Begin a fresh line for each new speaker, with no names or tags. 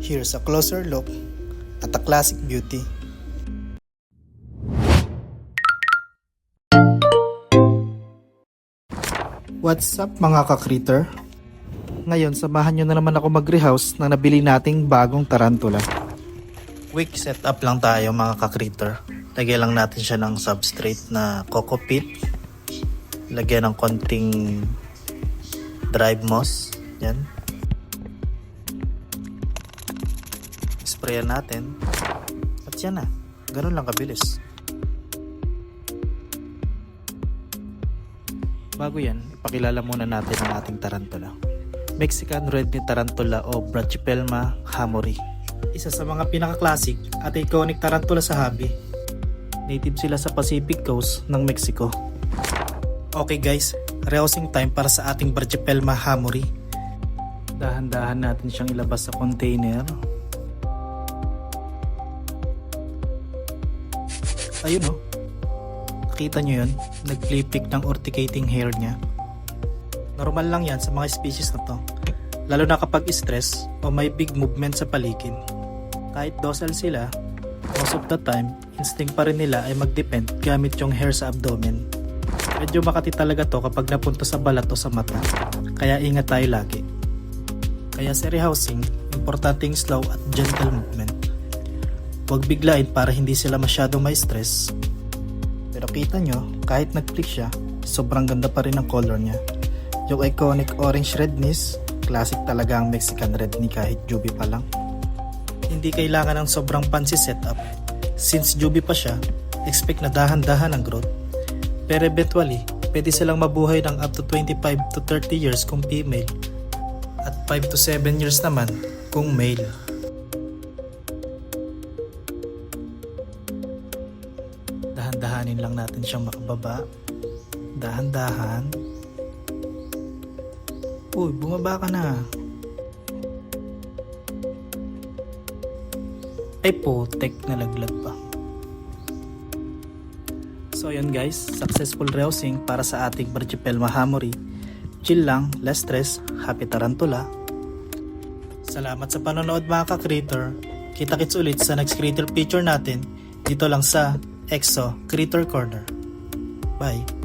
Here's a closer look at a classic beauty. What's up mga ka-critter? Ngayon, samahan nyo na naman ako mag-rehouse ng nabili nating bagong tarantula. Quick setup lang tayo mga ka-critter. Lagyan lang natin siya ng substrate na coco peat. Lagyan ng konting dried moss. Yan. Sprayan natin. At yan na. Ganun lang kabilis. Bago yan, ipakilala muna natin ang ating tarantula. Mexican Red Meat Tarantula o Brachypelma hamori. Isa sa mga pinaka-classic at iconic tarantula sa hobby. Native sila sa Pacific Coast ng Mexico. Okay guys, rehousing time para sa ating Brachypelma hamori. Dahan-dahan natin siyang ilabas sa container. Ayun oh. Nakita nyo yun? Nag-flippick ng urticating hair niya. Normal lang yan sa mga species na to. Lalo na kapag stress o may big movement sa paligid. Kahit docile sila, most of the time, instinct pa rin nila ay mag-depend gamit yung hair sa abdomen. Medyo makati talaga to kapag napunta sa balat o sa mata. Kaya ingat tayo lagi. Kaya sa rehousing, importanteng slow at gentle movement. Huwag biglain para hindi sila masyadong may stress pero kita nyo, kahit nag-flick siya, sobrang ganda pa rin ang color niya. Yung iconic orange redness, classic talaga ang Mexican red ni kahit jubi pa lang. Hindi kailangan ng sobrang fancy setup. Since jubi pa siya, expect na dahan-dahan ang growth. Pero eventually, pwede silang mabuhay ng up to 25 to 30 years kung female at 5 to 7 years naman kung male. Dahan-dahanin lang natin siyang makababa. Dahan-dahan. Uy, bumaba ka na. Ay po, tek nalaglag pa. So yun guys, successful rehousing para sa ating Bargipel Mahamori. Chill lang, less stress, happy tarantula. Salamat sa panonood mga ka-creator. Kita-kits ulit sa next creator picture natin dito lang sa EXO Creator Corner. Bye!